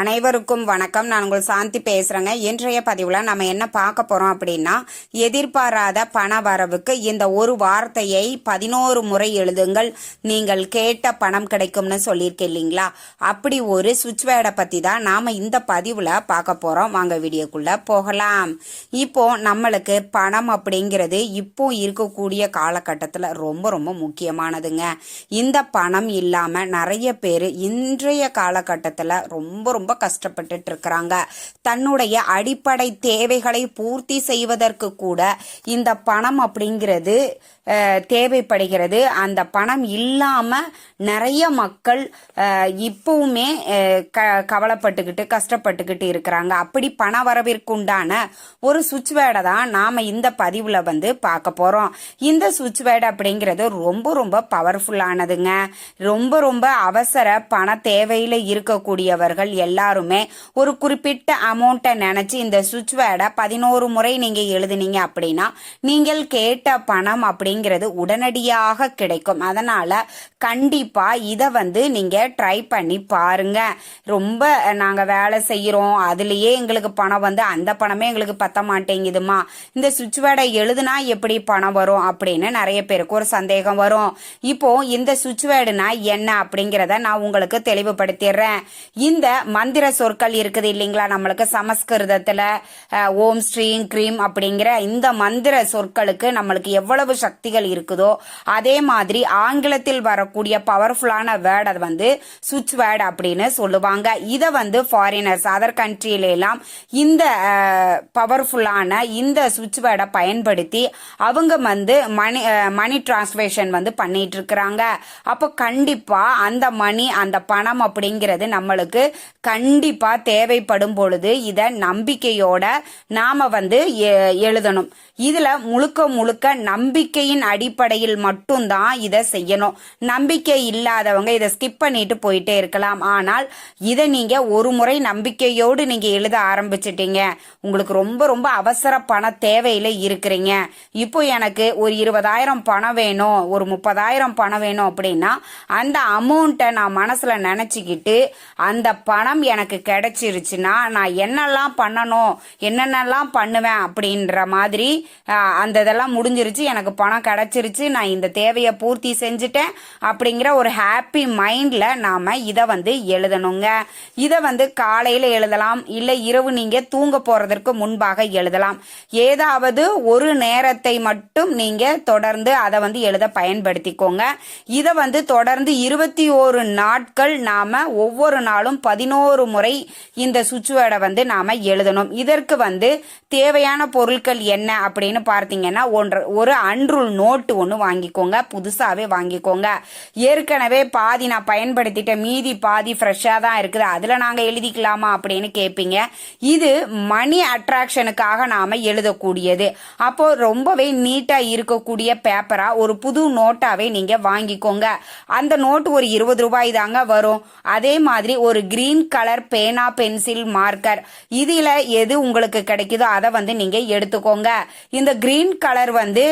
அனைவருக்கும் வணக்கம். நான் உங்கள் சாந்தி பேசுறேங்க. இன்றைய பதிவுல நம்ம என்ன பார்க்க போறோம் அப்படின்னா எதிர்பாராத பண வரவுக்கு இந்த ஒரு வார்த்தையை பதினோரு முறை எழுதுங்கள். நீங்கள் கேட்ட பணம் கிடைக்கும்னு சொல்லியிருக்கேன் இல்லைங்களா? அப்படி ஒரு சுவிட்ச் வேர்டை பத்தி தான் நாம இந்த பதிவுல பார்க்க போறோம். வாங்க வீடியோக்குள்ள போகலாம். இப்போ நம்மளுக்கு பணம் அப்படிங்கிறது இப்போ இருக்கக்கூடிய காலகட்டத்தில் ரொம்ப ரொம்ப முக்கியமானதுங்க. இந்த பணம் இல்லாம நிறைய பேர் இன்றைய காலகட்டத்தில் ரொம்ப ரொம்ப கஷ்டப்பட்டுட்டு இருக்கிறாங்க தன்னுடைய அடிப்படை தேவைகளை பூர்த்தி செய்வதற்கு கூட இந்த பணம் அப்படிங்கிறது தேவைப்படுகிறது. அந்த பணம் இல்லாம நிறைய மக்கள் இப்பவுமே க கவலைப்பட்டுக்கிட்டு கஷ்டப்பட்டுக்கிட்டு இருக்கிறாங்க. அப்படி பண வரவிற்குண்டான ஒரு சுவிட்ச் வேர்டை தான் நாம இந்த பதிவுல வந்து பார்க்க போறோம். இந்த சுவிட்ச் வேர்டு அப்படிங்கிறது ரொம்ப ரொம்ப பவர்ஃபுல்லானதுங்க ரொம்ப ரொம்ப அவசர பண தேவையில இருக்கக்கூடியவர்கள் எல்லாருமே ஒரு குறிப்பிட்ட அமௌண்ட்டை நினைச்சு இந்த சுவிட்ச் வேர்டை பதினோரு முறை நீங்க எழுதுனீங்க அப்படின்னா நீங்கள் கேட்ட பணம் அப்படிங்கிறது உடனடியாக கிடைக்கும். அதனால கண்டிப்பா இதை வந்து நீங்க ட்ரை பண்ணி பாருங்க. ரொம்ப நாங்க வேலை செய்யறோம். அதுலயே எங்களுக்கு பணம் வந்து அந்த பணமே எங்களுக்கு பத்த மாட்டேங்குதுமா. இந்த சுவிட்ச் வேர்டை எழுதுனா எப்படி பணம் வரும் அப்படின்னு நிறைய பேருக்கு ஒரு சந்தேகம் வரும். இப்போ இந்த சுவிட்ச் வேர்டுனா என்ன அப்படிங்கிறத நான் உங்களுக்கு தெளிவுபடுத்திடுறேன். இந்த மந்திர சொற்கள் இருக்குது இல்லைங்களா? நம்மளுக்கு சமஸ்கிருதத்தில் ஓம் ஸ்ரீம் க்ரீம் அப்படிங்கிற இந்த மந்திர சொற்களுக்கு நம்மளுக்கு எவ்வளவு சக்திகள் இருக்குதோ அதே மாதிரி ஆங்கிலத்தில் வரக்கூடிய பவர்ஃபுல்லான வேர்டை வந்து சுவிட்ச் வேர்டு அப்படின்னு சொல்லுவாங்க. இதை வந்து ஃபாரினர்ஸ் அதர் கண்ட்ரியிலெல்லாம் இந்த பவர்ஃபுல்லான இந்த சுவிட்ச் வேர்டை பயன்படுத்தி அவங்க வந்து மணி மணி டிரான்ஸ்லேஷன் வந்து பண்ணிட்டு இருக்கிறாங்க. அப்போ கண்டிப்பாக அந்த மணி அந்த பணம் அப்படிங்கிறது நம்மளுக்கு கண்டிப்பாக தேவைப்படும் பொழுது இதை நம்பிக்கையோட நாம் வந்து எ- எழுதணும். இதில் முழுக்க முழுக்க நம்பிக்கையின் அடிப்படையில் மட்டும்தான் இதை செய்யணும். நம்பிக்கை இல்லாதவங்க இதை ஸ்கிப் பண்ணிட்டு போயிட்டே இருக்கலாம். ஆனால் இதை நீங்கள் ஒரு முறை நம்பிக்கையோடு நீங்கள் எழுத ஆரம்பிச்சிட்டீங்க. உங்களுக்கு ரொம்ப ரொம்ப அவசர பண தேவையில் இருக்கிறீங்க. இப்போ எனக்கு ஒரு இருபதாயிரம் பணம் வேணும் ஒரு முப்பதாயிரம் பணம் வேணும் அப்படின்னா அந்த அமௌண்ட்டை நான் மனசில் நினச்சிக்கிட்டு அந்த பணம் எனக்கு கிடைச்சிருச்சுன்னா நான் என்னெல்லாம் பண்ணணும் என்னென்னலாம் பண்ணுவேன் அப்படின்ற மாதிரி அந்த இதெல்லாம் முடிஞ்சிருச்சு எனக்கு பணம் கிடைச்சிருச்சு நான் இந்த தேவையை பூர்த்தி செஞ்சுட்டேன் அப்படிங்கிற ஒரு ஹாப்பி மைண்டில் நாம் இதை வந்து எழுதணுங்க. இதை வந்து காலையில் எழுதலாம் இல்லை இரவு நீங்கள் தூங்க போகிறதற்கு முன்பாக எழுதலாம். ஏதாவது ஒரு நேரத்தை மட்டும் நீங்கள் தொடர்ந்து அதை வந்து எழுத பயன்படுத்திக்கோங்க. இதை வந்து தொடர்ந்து இருபத்தி ஓரு நாட்கள் நாம் ஒவ்வொரு நாளும் பதினோரு முறை இந்த சுவிட்ச் வந்து நாம எழுதணும். இதற்கு வந்து தேவையான பொருட்கள் என்ன அப்படின்னு பார்த்தீங்கன்னா ஒன்று ஒரு அன்றுள் நோட்டு ஒன்று வாங்கிக்கோங்க. புதுசாகவே வாங்கிக்கோங்க. ஏற்கனவே பாதி நான் பயன்படுத்திட்ட மீதி பாதி ஃப்ரெஷ்ஷாக தான் இருக்குது. அதில் நாங்கள் எழுதிக்கலாமா அப்படின்னு கேட்பீங்க இது மணி அட்ராக்ஷனுக்காக நாம் எழுதக்கூடியது. அப்போ ரொம்பவே நீட்டாக இருக்கக்கூடிய பேப்பராக ஒரு புது நோட்டாவே நீங்கள் வாங்கிக்கோங்க. அந்த நோட்டு ஒரு இருபது ரூபாய் தாங்க வரும். அதே மாதிரி ஒரு கிரீன் கலர் பேனா பென்சில் மார்க்கர். இதில் எது உங்களுக்கு கிடைக்குதோ அதை வந்து நீங்கள் எடுத்துக்கோங்க. இந்த கிரீன் கலர் வந்து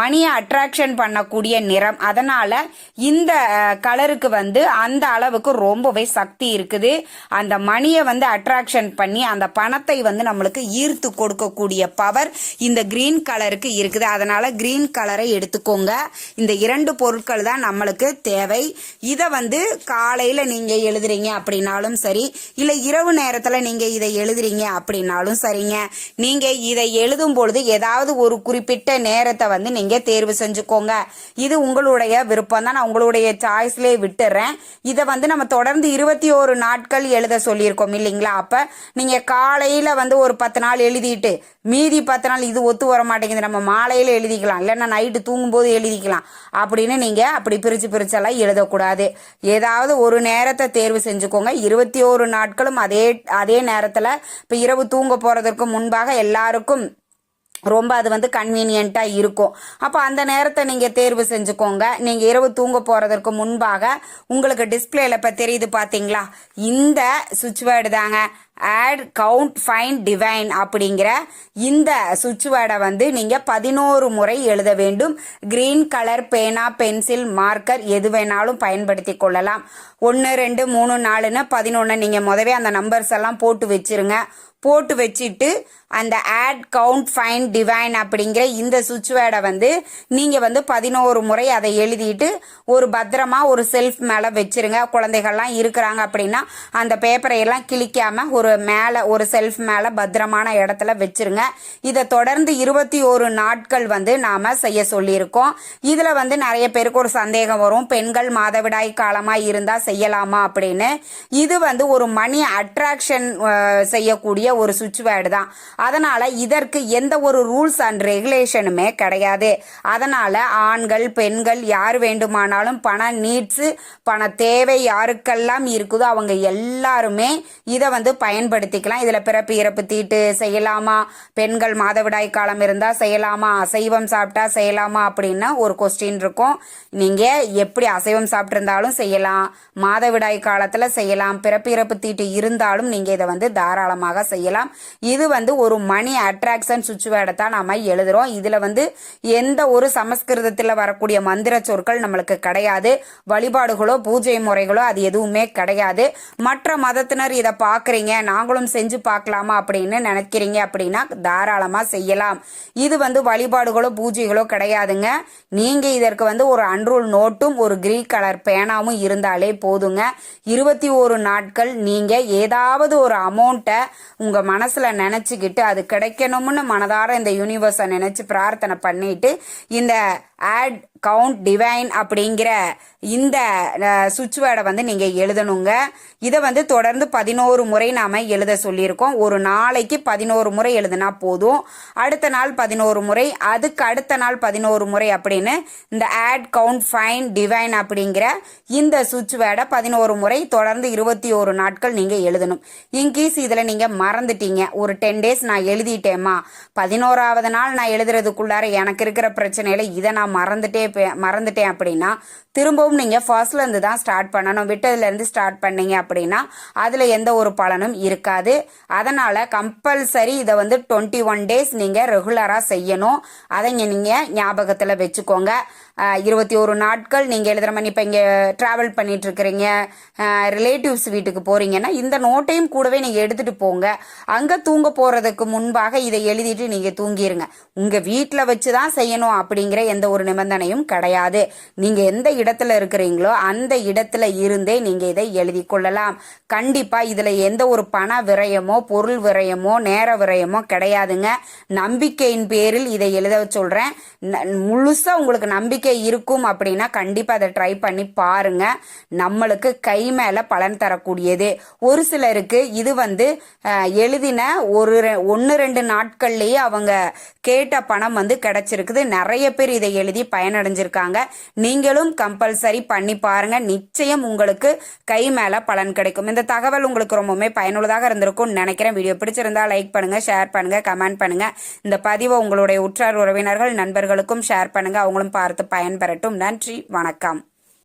மணியை அட்ராக்ஷன் பண்ணக்கூடிய நிறம். அதனால் இந்த கலருக்கு வந்து அந்த அளவுக்கு ரொம்பவே சக்தி இருக்குது. அந்த மணியை வந்து அட்ராக்ஷன் பண்ணி அந்த பணத்தை வந்து நம்மளுக்கு ஈர்த்து கொடுக்கக்கூடிய பவர் இந்த கிரீன் கலருக்கு இருக்குது. அதனால் கிரீன் கலரை எடுத்துக்கோங்க. இந்த இரண்டு பொருட்கள் தான் நம்மளுக்கு தேவை. இதை வந்து காலையில் நீங்கள் எழுதுறீங்க அப்படின்னாலும் சரி சரி. இல்ல இரவு நேரத்துல நீங்க இதை எழுதுறீங்க அப்படின்னாலும் சரிங்க. நீங்க இதை எழுதும் பொழுது ஏதாவது ஒரு குறிப்பிட்ட நேரத்தை வந்து நீங்க தேர்வு செஞ்சுக்கோங்க. இது உங்களுடைய விருப்பம் தான். நான் உங்களுடைய சாய்ஸ்லேயே விட்டுறேன். இதை வந்து நம்ம தொடர்ந்து இருபத்தி ஒரு நாட்கள் எழுத சொல்லியிருக்கோம் இல்லைங்களா? அப்ப நீங்க காலையில வந்து ஒரு பத்து நாள் எழுதிட்டு மீதி பத்து நாள் இது ஒத்து வர மாட்டேங்குது. நம்ம மாலையில எழுதிக்கலாம். இல்லைன்னா நைட்டு தூங்கும்போது எழுதிக்கலாம். அப்படின்னு நீங்க அப்படி பிரிச்சு பிரிச்செல்லாம் எழுதக்கூடாது. ஏதாவது ஒரு நேரத்தை தேர்வு செஞ்சுக்கோங்க. இருபத்தி ஒரு நாட்களும் அதே அதே நேரத்தில் இப்போ இரவு தூங்க போகிறதற்கு முன்பாக எல்லாருக்கும் ரொம்ப அது வந்து கன்வீனியண்ட்டாக இருக்கும். அப்போ அந்த நேரத்தை நீங்கள் தேர்வு செஞ்சுக்கோங்க. நீங்கள் இரவு தூங்க போகிறதற்கு முன்பாக உங்களுக்கு டிஸ்பிளேல இப்போ தெரியுது பார்த்தீங்களா இந்த சுவிட்ச் வேர்டு தாங்க. ஆட் கவுண்ட் ஃபைன் டிவைன் அப்படிங்கிற இந்த சுவிட்ச் வேர்டை வந்து நீங்கள் பதினோரு முறை எழுத வேண்டும். கிரீன் கலர் பேனா பென்சில் மார்க்கர் எது வேணாலும் பயன்படுத்தி கொள்ளலாம். ஒன்று ரெண்டு மூணு நாலுன்னு பதினொன்று நீங்கள் முதவே அந்த நம்பர்ஸ் எல்லாம் போட்டு வச்சிருங்க. போட்டு வச்சுட்டு அந்த ஆட் கவுண்ட் ஃபைன் டிவைன் அப்படிங்கிற இந்த சுவிட்ச் வேர்டை வந்து நீங்கள் வந்து பதினோரு முறை அதை எழுதிட்டு ஒரு பத்திரமா ஒரு செல்ஃப் மேலே வச்சிருங்க. குழந்தைகள்லாம் இருக்கிறாங்க அப்படின்னா அந்த பேப்பரை எல்லாம் கிழிக்காமல் ஒரு மேலே ஒரு செல்ஃப் மேலே பத்திரமான இடத்துல வச்சிருங்க. இதை தொடர்ந்து இருபத்தி ஒரு நாட்கள் வந்து நாம் செய்ய சொல்லியிருக்கோம். இதில் வந்து நிறைய பேருக்கு ஒரு சந்தேகம் வரும். பெண்கள் மாதவிடாய் காலமாக இருந்தால் செய்யலாமா அப்படின்னு. இது வந்து ஒரு மணி அட்ராக்ஷன் செய்யக்கூடிய ஒரு சுவிட்ச் வேர்டு தான். அதனால் இதற்கு எந்த ஒரு ரூல்ஸ் அண்ட் ரெகுலேஷனுமே கிடையாது. அதனால் ஆண்கள் பெண்கள் யார் வேண்டுமானாலும் பண நீட்ஸு பண தேவை யாருக்கெல்லாம் இருக்குதோ அவங்க எல்லாருமே இதை வந்து பயன்படுத்திக்கலாம். இதில் பிறப்பு இறப்பு தீட்டு செய்யலாமா? பெண்கள் மாதவிடாய் காலம் இருந்தால் செய்யலாமா? அசைவம் சாப்பிட்டா செய்யலாமா? அப்படின்னு ஒரு கொஸ்டின் இருக்கும். நீங்கள் எப்படி அசைவம் சாப்பிட்ருந்தாலும் செய்யலாம். மாதவிடாய் காலத்தில் செய்யலாம். பிறப்பு இறப்பு தீட்டு இருந்தாலும் நீங்கள் இதை வந்து தாராளமாக செய்யலாம். இது வந்து ஒரு மணி அட்ராக்ஷன் சுவிட்ச் தான் நாம எழுதுறோம். இதில் வந்து எந்த ஒரு சமஸ்கிருதத்தில் வரக்கூடிய மந்திர சொற்கள் நம்மளுக்கு கிடையாது. வழிபாடுகளோ பூஜை முறைகளோ அது எதுவுமே கிடையாது. மற்ற மதத்தினர் இதை பார்க்குறீங்க நாங்களும் செஞ்சு பார்க்கலாமா அப்படின்னு நினைக்கிறீங்க அப்படின்னா தாராளமாக செய்யலாம். இது வந்து வழிபாடுகளோ பூஜைகளோ கிடையாதுங்க. நீங்கள் இதற்கு வந்து ஒரு அன்ரூல் நோட்டும் ஒரு கிரீ கலர் பேனாவும் இருந்தாலே போதுங்க. இருபத்தி ஒரு நாட்கள் நீங்கள் ஏதாவது ஒரு அமௌண்ட்டை உங்கள் மனசில் நினச்சிக்கிட்டு அது கிடைக்கணும்னு மனதார இந்த யூனிவர்ஸை நினச்சி பிரார்த்தனை பண்ணிட்டு இந்த ஆட் கவுண்ட் டிவைன் அப்படிங்கிற இந்த சுவிட்ச் வேர்டை வந்து நீங்கள் எழுதணுங்க. இதை வந்து தொடர்ந்து பதினோரு முறை நாம் எழுத சொல்லியிருக்கோம். ஒரு நாளைக்கு பதினோரு முறை எழுதினா போதும். அடுத்த நாள் பதினோரு முறை அதுக்கு அடுத்த நாள் பதினோரு முறை அப்படின்னு இந்த ஆட் கவுண்ட் ஃபைன் டிவைன் அப்படிங்கிற இந்த சுவிட்ச் வேர்டை பதினோரு முறை தொடர்ந்து இருபத்தி ஒரு நாட்கள் நீங்கள் எழுதணும். இன்கேஸ் இதில் நீங்கள் மறந்துட்டீங்க ஒரு டென் டேஸ் நான் எழுதிட்டேம்மா பதினோராவது நாள் நான் எழுதுறதுக்குள்ளார எனக்கு இருக்கிற பிரச்சனையில் இதை நான் மறந்துட்டே பே- மறந்துட்டேன் அப்படின்னா திரும்பவும் நீங்கள் ஃபர்ஸ்ட்லேருந்து தான் ஸ்டார்ட் பண்ணணும். விட்டதுலேருந்து ஸ்டார்ட் பண்ணீங்க அப்படின்னா அதில் எந்த ஒரு பலனும் இருக்காது. அதனால் கம்பல்சரி இதை வந்து டுவெண்ட்டி ஒன் டேஸ் நீங்கள் ரெகுலராக செய்யணும். அதை நீங்கள் ஞாபகத்தில் வச்சுக்கோங்க. இருபத்தி ஒரு நாட்கள் நீங்கள் எழுதுகிற மாதிரி இப்போ இங்கே ட்ராவல் பண்ணிட்டு இருக்கிறீங்க. ரிலேட்டிவ்ஸ் வீட்டுக்கு போகிறீங்கன்னா இந்த நோட்டையும் கூடவே நீங்கள் எடுத்துகிட்டு போங்க. அங்கே தூங்க போகிறதுக்கு முன்பாக இதை எழுதிட்டு நீங்கள் தூங்கிடுங்க உங்கள் வீட்டில் வச்சு தான் செய்யணும் அப்படிங்கிற எந்த ஒரு நிபந்தனையும் கிடையாது. நீங்க எந்த இடத்துல இருக்கிறீங்களோ அந்த இடத்துல இருந்தே நீங்க இதை எழுதி கொள்ளலாம். கண்டிப்பா இதுல எந்த ஒரு பண விரயமோ பொருள் விரயமோ நேர விரயமோ கிடையாதுங்க. நம்பிக்கையின் பேரில் இதை எழுத சொல்றேன். முழுசா உங்களுக்கு நம்பிக்கை இருக்கும் அப்படின்னா கண்டிப்பா அதை ட்ரை பண்ணி பாருங்க. நம்மளுக்கு கை மேல பலன் தரக்கூடியது. ஒரு சிலருக்கு இது வந்து எழுதின ஒரு ஒன்று ரெண்டு நாட்கள்லேயே அவங்க கேட்ட பணம் வந்து கிடைச்சிருக்குது. நிறைய பேர் இதை எழுதி பயனடை அடைஞ்சிருக்காங்க. நீங்களும் கம்பல்சரி பண்ணி பாருங்க. நிச்சயம் உங்களுக்கு கை மேலே பலன் கிடைக்கும். இந்த தகவல் உங்களுக்கு ரொம்பவுமே பயனுள்ளதாக இருந்திருக்கும்னு நினைக்கிறேன். வீடியோ பிடிச்சிருந்தா லைக் பண்ணுங்க ஷேர் பண்ணுங்க கமெண்ட் பண்ணுங்க. இந்த பதிவை உங்களுடைய உற்றார் உறவினர்கள் நண்பர்களுக்கும் ஷேர் பண்ணுங்க. அவங்களும் பார்த்து பயன்பெறட்டும். நன்றி வணக்கம்.